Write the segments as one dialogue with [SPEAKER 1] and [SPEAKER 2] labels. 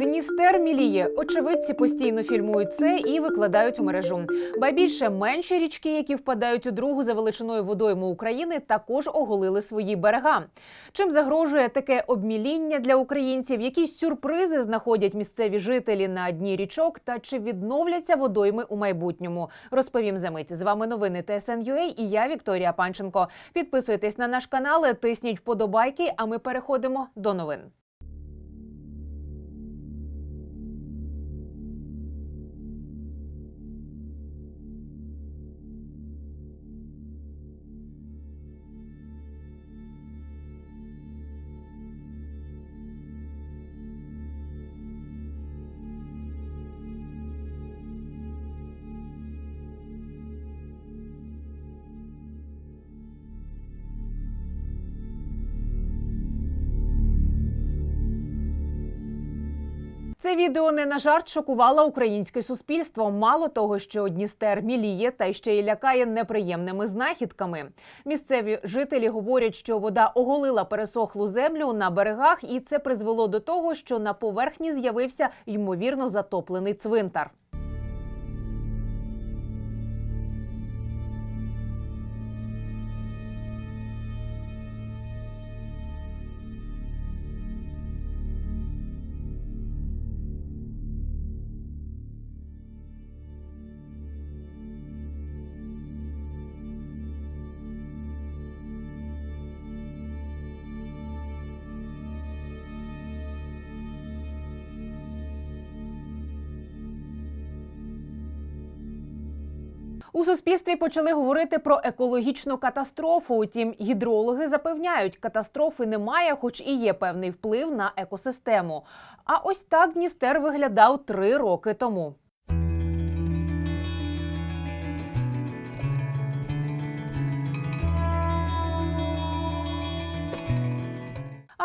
[SPEAKER 1] Дністер міліє. Очевидці постійно фільмують це і викладають у мережу. Ба більше менші річки, які впадають у другу за величиною водойму України, також оголили свої берега. Чим загрожує таке обміління для українців? Якісь сюрпризи знаходять місцеві жителі на дні річок? Та чи відновляться водойми у майбутньому? Розповім за мить. З вами новини ТСН.UA і я Вікторія Панченко. Підписуйтесь на наш канал, тисніть вподобайки. А ми переходимо до новин. Це відео не на жарт шокувало українське суспільство. Мало того, що Дністер міліє та ще й лякає неприємними знахідками. Місцеві жителі говорять, що вода оголила пересохлу землю на берегах, і це призвело до того, що на поверхні з'явився ймовірно затоплений цвинтар. У суспільстві почали говорити про екологічну катастрофу. Утім, гідрологи запевняють, катастрофи немає, хоч і є певний вплив на екосистему. А ось так Дністер виглядав три роки тому.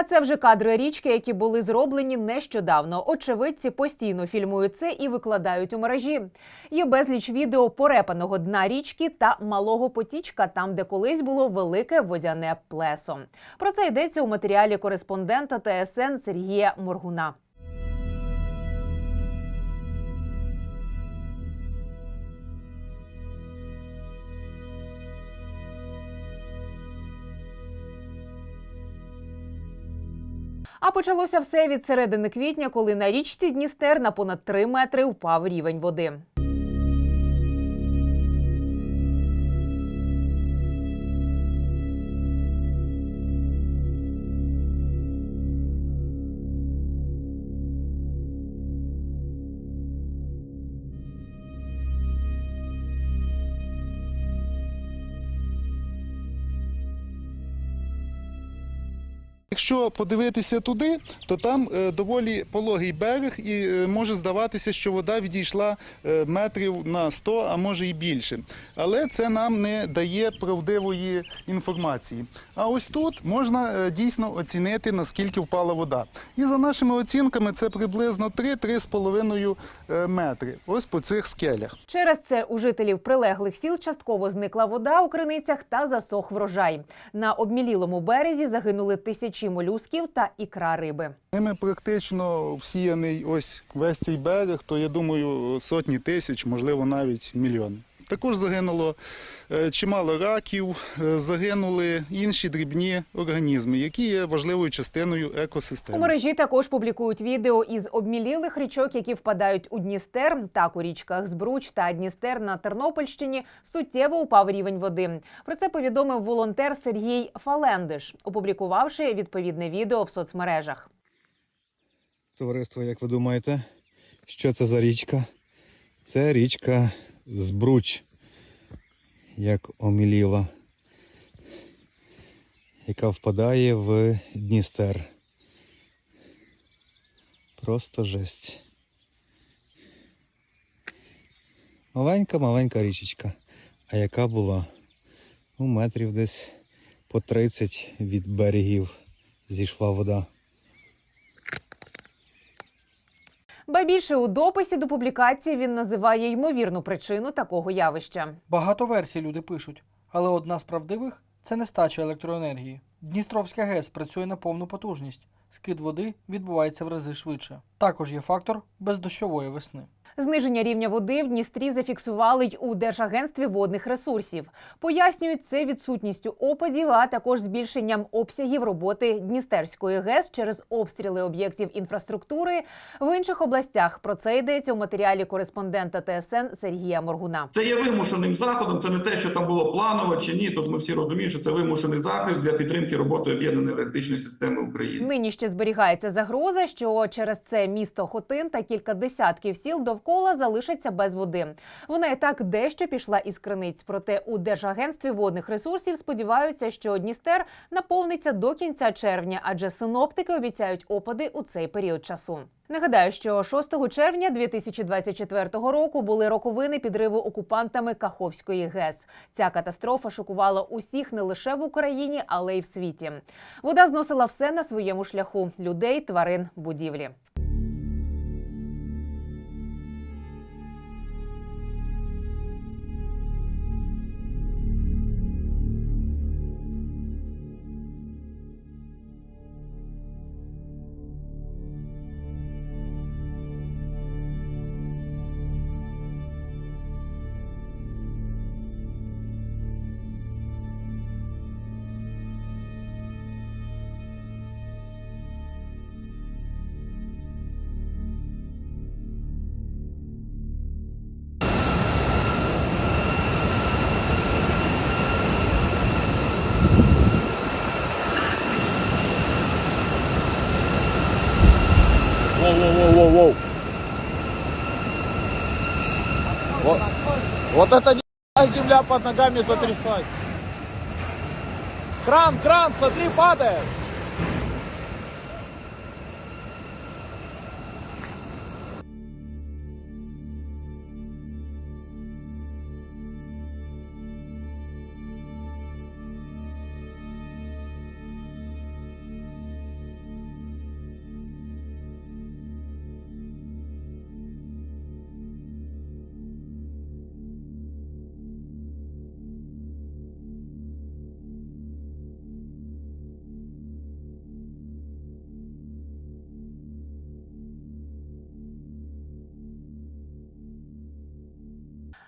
[SPEAKER 1] А це вже кадри річки, які були зроблені нещодавно. Очевидці постійно фільмують це і викладають у мережі. Є безліч відео порепаного дна річки та малого потічка, там де колись було велике водяне плесо. Про це йдеться у матеріалі кореспондента ТСН Сергія Моргуна. А почалося все від середини квітня, коли на річці Дністер на понад 3 метри впав рівень води.
[SPEAKER 2] Якщо подивитися туди, то там е, доволі пологий берег, і е, може здаватися, що вода відійшла е, метрів на 100, а може і більше. Але це нам не дає правдивої інформації. А ось тут можна дійсно оцінити, наскільки впала вода. І за нашими оцінками, це приблизно 3-3,5 е, метри. Ось по цих скелях.
[SPEAKER 1] Через це у жителів прилеглих сіл частково зникла вода у криницях та засох врожай. На обмілілому березі загинули тисячі молюсків та ікра риби.
[SPEAKER 2] Ними практично всіяний ось весь цей берег, то я думаю, сотні тисяч, можливо, навіть мільйони. Також загинуло е, чимало раків, е, загинули інші дрібні організми, які є важливою частиною
[SPEAKER 1] У
[SPEAKER 2] екосистеми.
[SPEAKER 1] мережі також публікують відео із обмілілих річок, які впадають у Дністер. Так у річках Збруч та Дністер на Тернопільщині суттєво упав рівень води. Про це повідомив волонтер Сергій Фалендиш, опублікувавши відповідне відео в соцмережах.
[SPEAKER 3] Товариство, як ви думаєте, що це за річка? Це річка Збруч, як оміліла, яка впадає в Дністер. Просто жесть. Маленька-маленька річечка. А яка була? Ну, метрів десь по 30 від берегів зійшла вода.
[SPEAKER 1] Ба більше у дописі до публікації він називає ймовірну причину такого явища.
[SPEAKER 4] Багато версій люди пишуть, але одна з правдивих це нестача електроенергії. Дністровська ГЕС працює на повну потужність. Скид води відбувається в рази швидше. Також є фактор бездощової весни.
[SPEAKER 1] Зниження рівня води в Дністрі зафіксували й у Держагентстві водних ресурсів. Пояснюють це відсутністю опадів, а також збільшенням обсягів роботи Дністерської ГЕС через обстріли об'єктів інфраструктури в інших областях. Про це йдеться у матеріалі кореспондента ТСН Сергія Моргуна.
[SPEAKER 5] Це є вимушеним заходом. Це не те, що там було планово чи ні. Тут ми всі розуміємо, що це вимушений захід для підтримки роботи об'єднаної електричної системи України.
[SPEAKER 1] Нині ще зберігається загроза, що через це місто Хотин та кілька десятків сіл довкола залишаться без води. Вона і так дещо пішла із криниць. Проте у Держагентстві водних ресурсів сподіваються, що Дністер наповниться до кінця червня, адже синоптики обіцяють опади у цей період часу. Нагадаю, що 6 червня 2024 року були роковини підриву окупантами Каховської ГЕС. Ця катастрофа шокувала усіх не лише в Україні, але й в світі. Вода зносила все на своєму шляху: людей, тварин, будівлі.
[SPEAKER 6] Вот это не земля под ногами затряслась. Кран, кран, смотри, падает.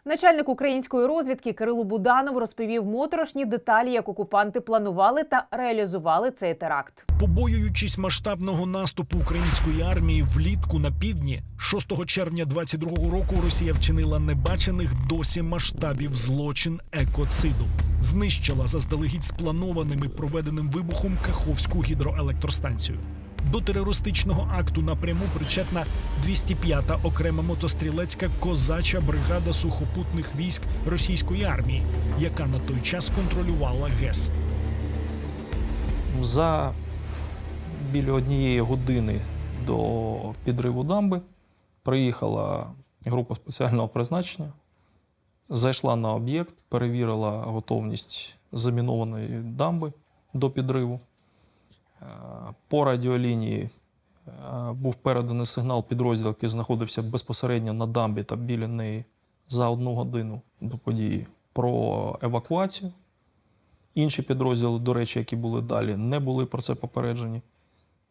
[SPEAKER 1] Начальник української розвідки Кирило Буданов розповів моторошні деталі, як окупанти планували та реалізували цей теракт.
[SPEAKER 7] Побоюючись масштабного наступу української армії влітку на півдні, 6 червня 22-го року Росія вчинила небачених досі масштабів злочин екоциду. Знищила заздалегідь спланованим проведеним вибухом Каховську гідроелектростанцію. До терористичного акту напряму причетна 205-та окрема мотострілецька козача бригада сухопутних військ російської армії, яка на той час контролювала ГЕС.
[SPEAKER 8] За біля однієї години до підриву дамби приїхала група спеціального призначення, зайшла на об'єкт, перевірила готовність замінованої дамби до підриву. Е, По радіолінії е, був переданий сигнал підрозділ, який знаходився безпосередньо на дамбі та біля неї за одну годину до події про евакуацію. Інші підрозділи, до речі, які були далі, не були про це попереджені.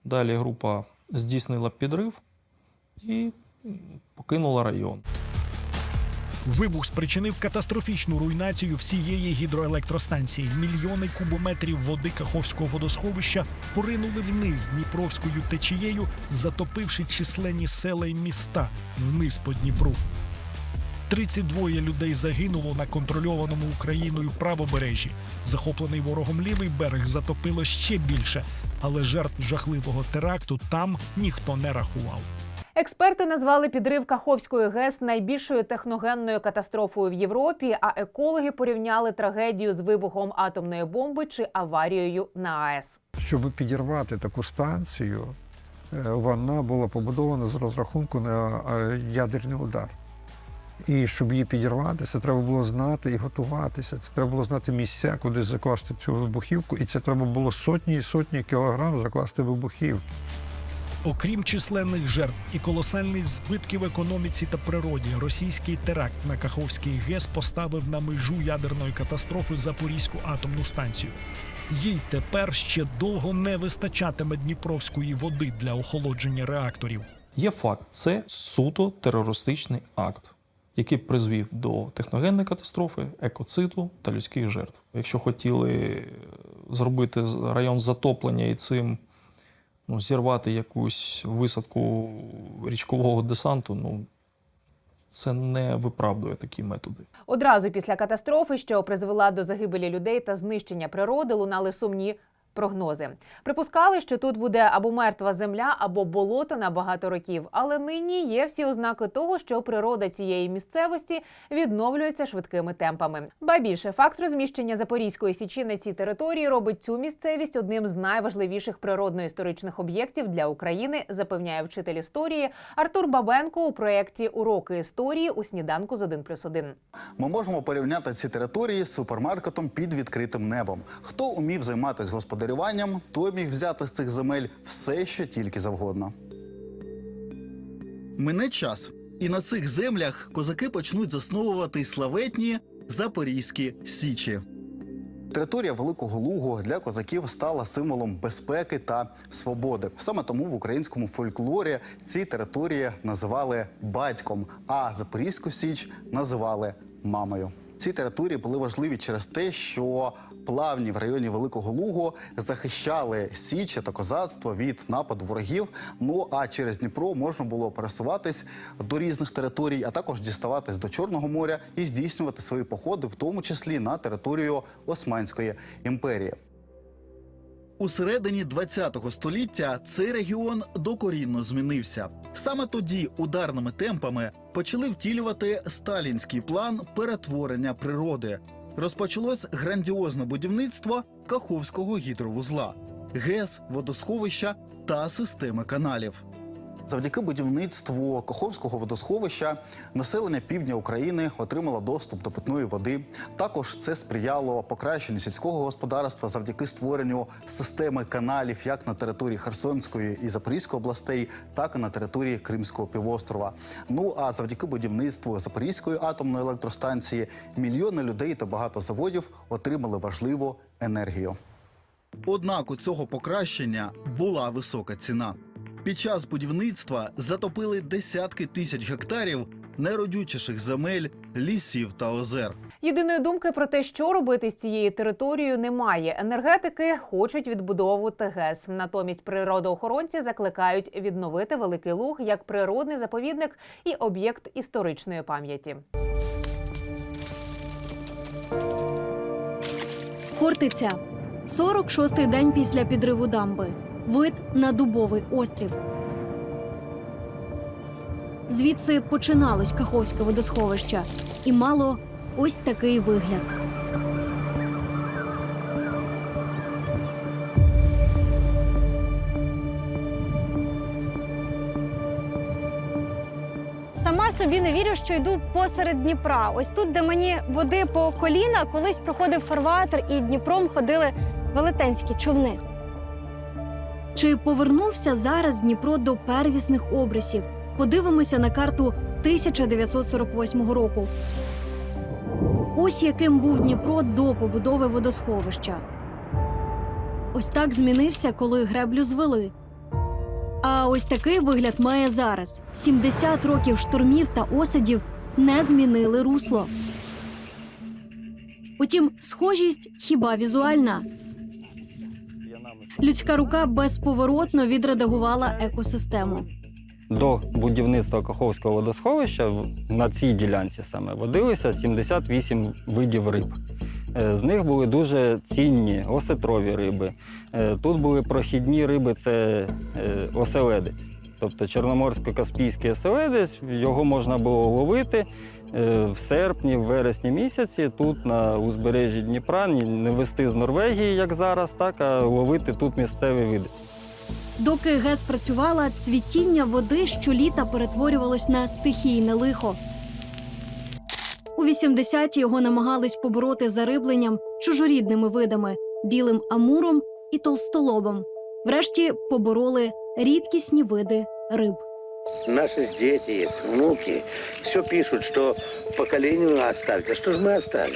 [SPEAKER 8] Далі група здійснила підрив і покинула район.
[SPEAKER 7] Вибух спричинив катастрофічну руйнацію всієї гідроелектростанції. Мільйони кубометрів води Каховського водосховища поринули вниз Дніпровською течією, затопивши численні села й міста вниз по Дніпру. 32 людей загинуло на контрольованому Україною правобережжі. Захоплений ворогом лівий берег затопило ще більше, але жертв жахливого теракту там ніхто не рахував.
[SPEAKER 1] Експерти назвали підрив Каховської ГЕС найбільшою техногенною катастрофою в Європі. А екологи порівняли трагедію з вибухом атомної бомби чи аварією на АЕС.
[SPEAKER 9] Щоб підірвати таку станцію, е, вона була побудована з розрахунку на е, ядерний удар. І щоб її підірвати, це треба було знати і готуватися. Це треба було знати місця, куди закласти цю вибухівку, і це треба було сотні і сотні кілограм закласти вибухівки.
[SPEAKER 7] Окрім численних жертв і колосальних збитків економіці та природі, російський теракт на Каховський ГЕС поставив на межу ядерної катастрофи Запорізьку атомну станцію. Їй тепер ще довго не вистачатиме дніпровської води для охолодження реакторів.
[SPEAKER 8] Є факт, це суто терористичний акт, який призвів до техногенної катастрофи, екоциду та людських жертв. Якщо хотіли е, зробити район затоплення і цим ну, зірвати якусь висадку річкового десанту, ну це не виправдує такі методи.
[SPEAKER 1] Одразу після катастрофи, що призвела до загибелі людей та знищення природи, лунали сумні. Прогнози припускали, що тут буде або мертва земля, або болото на багато років. Але нині є всі ознаки того, що природа цієї місцевості відновлюється швидкими темпами. Ба більше факт розміщення Запорізької січі на цій території робить цю місцевість одним з найважливіших природно-історичних об'єктів для України, запевняє вчитель історії Артур Бабенко у проєкті Уроки історії у сніданку з 1+,1.
[SPEAKER 10] Ми можемо порівняти ці території з супермаркетом під відкритим небом. Хто умів займатися господарюванням, той міг взяти з цих земель все, що тільки завгодно. Мине час, і на цих землях козаки почнуть засновувати славетні запорізькі січі. Територія Великого Лугу для козаків стала символом безпеки та свободи. Саме тому в українському фольклорі ці території називали батьком, а Запорізьку Січ називали мамою. Ці території були важливі через те, що плавні в районі Великого Лугу захищали січі та козацтво від нападу ворогів. Ну а через Дніпро можна було пересуватись до різних територій, а також діставатись до Чорного моря і здійснювати свої походи, в тому числі на територію Османської імперії. У середині ХХ століття цей регіон докорінно змінився. Саме тоді ударними темпами почали втілювати сталінський план перетворення природи. Розпочалось грандіозне будівництво Каховського гідровузла, ГЕС, водосховища та системи каналів. Завдяки будівництву Каховського водосховища населення півдня України отримало доступ до питної води. Також це сприяло покращенню сільського господарства завдяки створенню системи каналів як на території Херсонської і Запорізької областей, так і на території Кримського півострова. Ну а завдяки будівництву Запорізької атомної електростанції мільйони людей та багато заводів отримали важливу енергію. Однак у цього покращення була висока ціна. Під час будівництва затопили десятки тисяч гектарів найродючіших земель, лісів та озер.
[SPEAKER 1] Єдиної думки про те, що робити з цією територією, немає. Енергетики хочуть відбудовувати ГЕС. Натомість природоохоронці закликають відновити Великий Луг як природний заповідник і об'єкт історичної пам'яті.
[SPEAKER 11] Хортиця. 46-й день після підриву дамби. Вид на дубовий острів. Звідси починалось Каховське водосховище і мало ось такий вигляд.
[SPEAKER 12] Сама собі не вірю, що йду посеред Дніпра. Ось тут, де мені води по коліна, колись проходив фарватер, і Дніпром ходили велетенські човни.
[SPEAKER 11] Чи повернувся зараз Дніпро до первісних обрисів? Подивимося на карту 1948 року. Ось яким був Дніпро до побудови водосховища. Ось так змінився, коли греблю звели. А ось такий вигляд має зараз: 70 років штурмів та осадів не змінили русло. Утім, схожість хіба візуальна. Людська рука безповоротно відредагувала екосистему.
[SPEAKER 13] До будівництва Каховського водосховища на цій ділянці саме водилися 78 видів риб. Е, З них були дуже цінні осетрові риби. Е, Тут були прохідні риби це е, оселедець. Тобто чорноморсько-каспійський оселедець, його можна було ловити е, в серпні, в вересні місяці. Тут на узбережжі Дніпра не вести з Норвегії, як зараз, так, а ловити тут місцеві види.
[SPEAKER 11] Доки ГЕС працювала, цвітіння води щоліта перетворювалось на стихійне лихо. У 80-ті його намагались побороти зарибленням чужорідними видами білим амуром і толстолобом. Врешті побороли рідкісні види риб.
[SPEAKER 14] Наши дети есть, внуки. Все пишут, что поколению оставить. А что же мы оставим?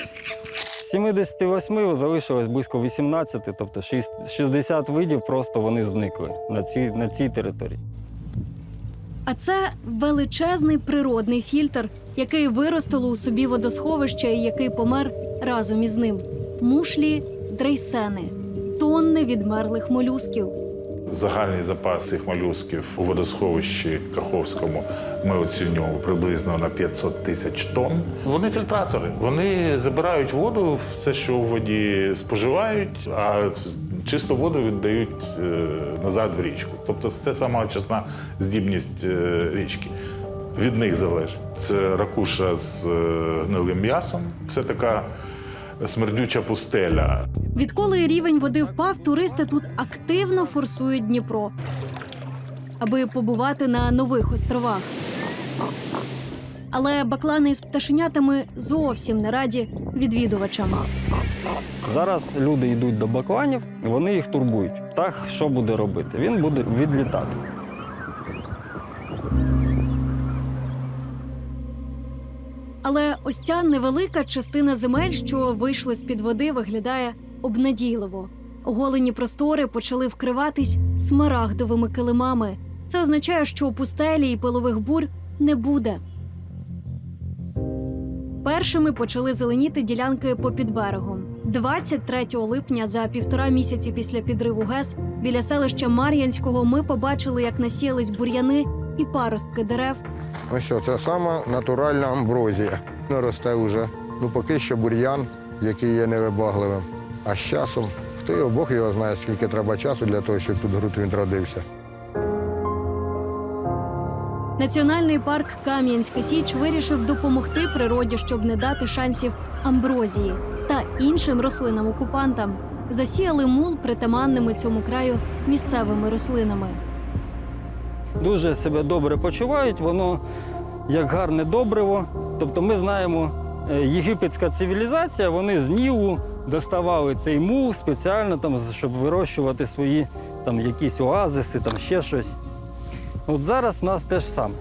[SPEAKER 13] З 78 залишилось близько 18, тобто шість- 60 видів просто вони зникли на цій, на цій території.
[SPEAKER 11] А це величезний природний фільтр, який виростило у собі водосховище і який помер разом із ним. Мушлі, дрейсени, тонни відмерлих молюсків.
[SPEAKER 15] Загальний запас цих молюсків у водосховищі Каховському ми оцінюємо приблизно на 500 тисяч тонн. Вони фільтратори. Вони забирають воду, все, що у воді споживають, а чисту воду віддають е, назад в річку. Тобто це сама очисна здібність е, річки. Від них залежить. Це ракуша з е, гнилим м'ясом. Це така смердюча пустеля.
[SPEAKER 11] Відколи рівень води впав, туристи тут активно форсують Дніпро, аби побувати на нових островах. Але баклани з пташенятами зовсім не раді відвідувачам.
[SPEAKER 13] Зараз люди йдуть до бакланів, вони їх турбують. Птах що буде робити? Він буде відлітати.
[SPEAKER 11] Але ось ця невелика частина земель, що вийшли з-під води, виглядає обнадійливо. Оголені простори почали вкриватись смарагдовими килимами. Це означає, що пустелі і пилових бур не буде. Першими почали зеленіти ділянки попід берегом. 23 липня, за півтора місяці після підриву ГЕС, біля селища Мар'янського ми побачили, як насіялись бур'яни і паростки дерев,
[SPEAKER 6] Ось що, це сама натуральна амброзія. Не росте вже. Ну, поки що бур'ян, який є невибагливим. А з часом, хто його Бог його знає, скільки треба часу для того, щоб тут груд відродився.
[SPEAKER 11] Національний парк Кам'янська Січ вирішив допомогти природі, щоб не дати шансів амброзії та іншим рослинам-окупантам. Засіяли мул притаманними цьому краю місцевими рослинами.
[SPEAKER 13] Дуже себе добре почувають, воно як гарне добриво. Тобто ми знаємо, е, єгипетська цивілізація, вони з Ніву доставали цей мул спеціально, там, щоб вирощувати свої там, якісь оазиси, там ще щось. От зараз в нас те ж саме.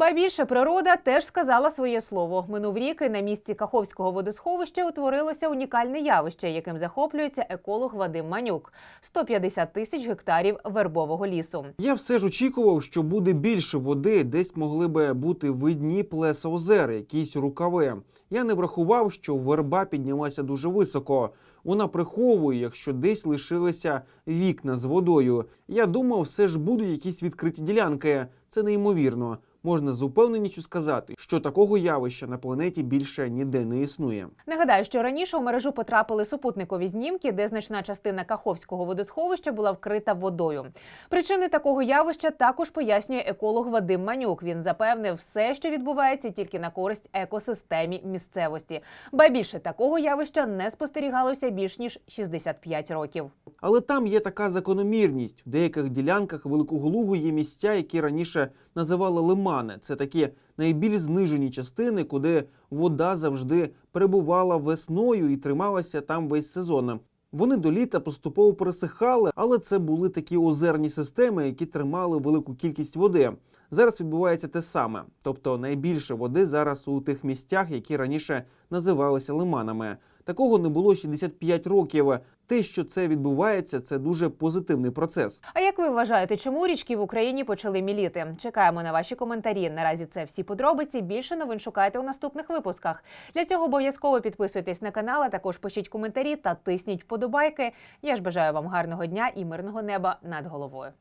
[SPEAKER 1] Ба більше природа теж сказала своє слово. Минув рік і на місці Каховського водосховища утворилося унікальне явище, яким захоплюється еколог Вадим Манюк 150 тисяч гектарів вербового лісу.
[SPEAKER 16] Я все ж очікував, що буде більше води, десь могли би бути видні плеса озер, якісь рукави. Я не врахував, що верба піднялася дуже високо. Вона приховує, якщо десь лишилися вікна з водою. Я думав, все ж будуть якісь відкриті ділянки. Це неймовірно. Можна з упевненістю сказати, що такого явища на планеті більше ніде не існує.
[SPEAKER 1] Нагадаю, що раніше у мережу потрапили супутникові знімки, де значна частина Каховського водосховища була вкрита водою. Причини такого явища також пояснює еколог Вадим Манюк. Він запевнив, все, що відбувається, тільки на користь екосистемі місцевості. Ба більше такого явища не спостерігалося більш ніж 65 років.
[SPEAKER 16] Але там є така закономірність. В деяких ділянках Великого Лугу є місця, які раніше називали лимани. Це такі найбільш знижені частини, куди вода завжди перебувала весною і трималася там весь сезон. Вони до літа поступово пересихали, але це були такі озерні системи, які тримали велику кількість води. Зараз відбувається те саме, тобто найбільше води зараз у тих місцях, які раніше називалися лиманами. Такого не було 65 років. Те, що це відбувається, це дуже позитивний процес.
[SPEAKER 1] А як ви вважаєте, чому річки в Україні почали міліти? Чекаємо на ваші коментарі. Наразі це всі подробиці. Більше новин шукайте у наступних випусках. Для цього обов'язково підписуйтесь на канал, а також пишіть коментарі та тисніть вподобайки. Я ж бажаю вам гарного дня і мирного неба над головою.